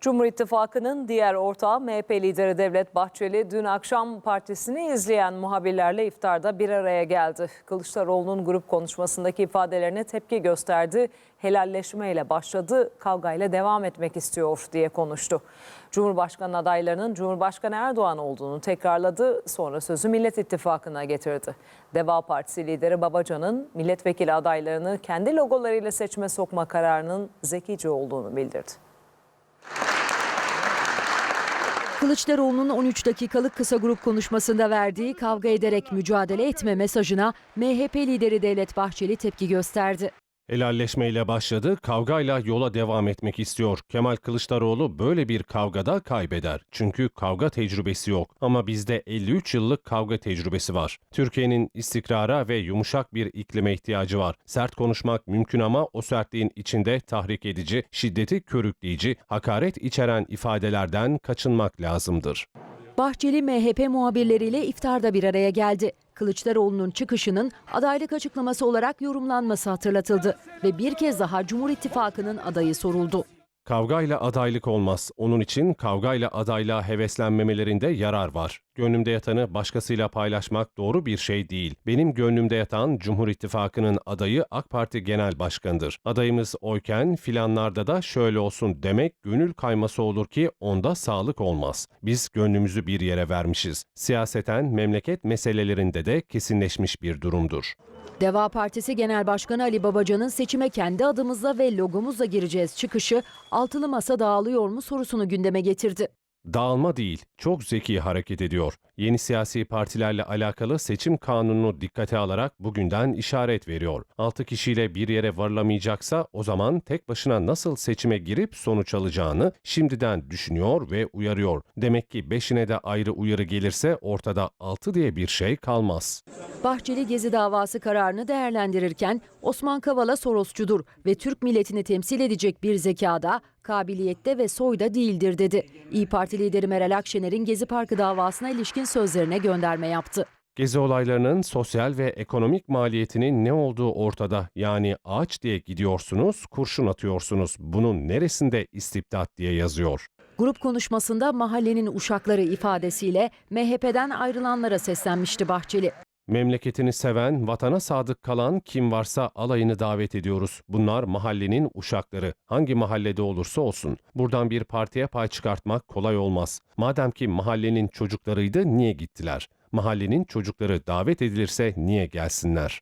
Cumhur İttifakı'nın diğer ortağı MHP lideri Devlet Bahçeli dün akşam partisini izleyen muhabirlerle iftarda bir araya geldi. Kılıçdaroğlu'nun grup konuşmasındaki ifadelerine tepki gösterdi. Helalleşmeyle başladı, kavgayla devam etmek istiyor diye konuştu. Cumhurbaşkanı adaylarının Cumhurbaşkanı Erdoğan olduğunu tekrarladı. Sonra sözü Millet İttifakı'na getirdi. Deva Partisi lideri Babacan'ın milletvekili adaylarını kendi logolarıyla seçme sokma kararının zekice olduğunu bildirdi. Kılıçdaroğlu'nun 13 dakikalık kısa grup konuşmasında verdiği kavga ederek mücadele etme mesajına MHP lideri Devlet Bahçeli tepki gösterdi. Helalleşmeyle başladı, kavgayla yola devam etmek istiyor. Kemal Kılıçdaroğlu böyle bir kavgada kaybeder. Çünkü kavga tecrübesi yok. Ama bizde 53 yıllık kavga tecrübesi var. Türkiye'nin istikrara ve yumuşak bir iklime ihtiyacı var. Sert konuşmak mümkün ama o sertliğin içinde tahrik edici, şiddeti körükleyici, hakaret içeren ifadelerden kaçınmak lazımdır. Bahçeli MHP muhabirleriyle iftarda bir araya geldi. Kılıçdaroğlu'nun çıkışının adaylık açıklaması olarak yorumlanması hatırlatıldı ve bir kez daha Cumhur İttifakı'nın adayı soruldu. Kavgayla adaylık olmaz. Onun için kavgayla adaylığa heveslenmemelerinde yarar var. Gönlümde yatanı başkasıyla paylaşmak doğru bir şey değil. Benim gönlümde yatan Cumhur İttifakı'nın adayı AK Parti Genel Başkanı'dır. Adayımız oyken filanlarda da şöyle olsun demek gönül kayması olur ki onda sağlık olmaz. Biz gönlümüzü bir yere vermişiz. Siyaseten memleket meselelerinde de kesinleşmiş bir durumdur. Deva Partisi Genel Başkanı Ali Babacan'ın seçime kendi adımızla ve logomuzla gireceğiz çıkışı altılı masa dağılıyor mu sorusunu gündeme getirdi. Dağılma değil, çok zeki hareket ediyor. Yeni siyasi partilerle alakalı seçim kanununu dikkate alarak bugünden işaret veriyor. 6 kişiyle bir yere varılamayacaksa o zaman tek başına nasıl seçime girip sonuç alacağını şimdiden düşünüyor ve uyarıyor. Demek ki beşine de ayrı uyarı gelirse ortada 6 diye bir şey kalmaz. Bahçeli Gezi davası kararını değerlendirirken Osman Kavala Sorosçudur ve Türk milletini temsil edecek bir zekada, kabiliyette ve soyda değildir dedi. İyi Parti lideri Meral Akşener'in Gezi Parkı davasına ilişkin sözlerine gönderme yaptı. Gezi olaylarının sosyal ve ekonomik maliyetinin ne olduğu ortada. Yani ağaç diye gidiyorsunuz, kurşun atıyorsunuz. Bunun neresinde istibdat diye yazıyor. Grup konuşmasında mahallenin uşakları ifadesiyle MHP'den ayrılanlara seslenmişti Bahçeli. Memleketini seven, vatana sadık kalan kim varsa alayını davet ediyoruz. Bunlar mahallenin uşakları. Hangi mahallede olursa olsun. Buradan bir partiye pay çıkartmak kolay olmaz. Madem ki mahallenin çocuklarıydı niye gittiler? Mahallenin çocukları davet edilirse niye gelsinler?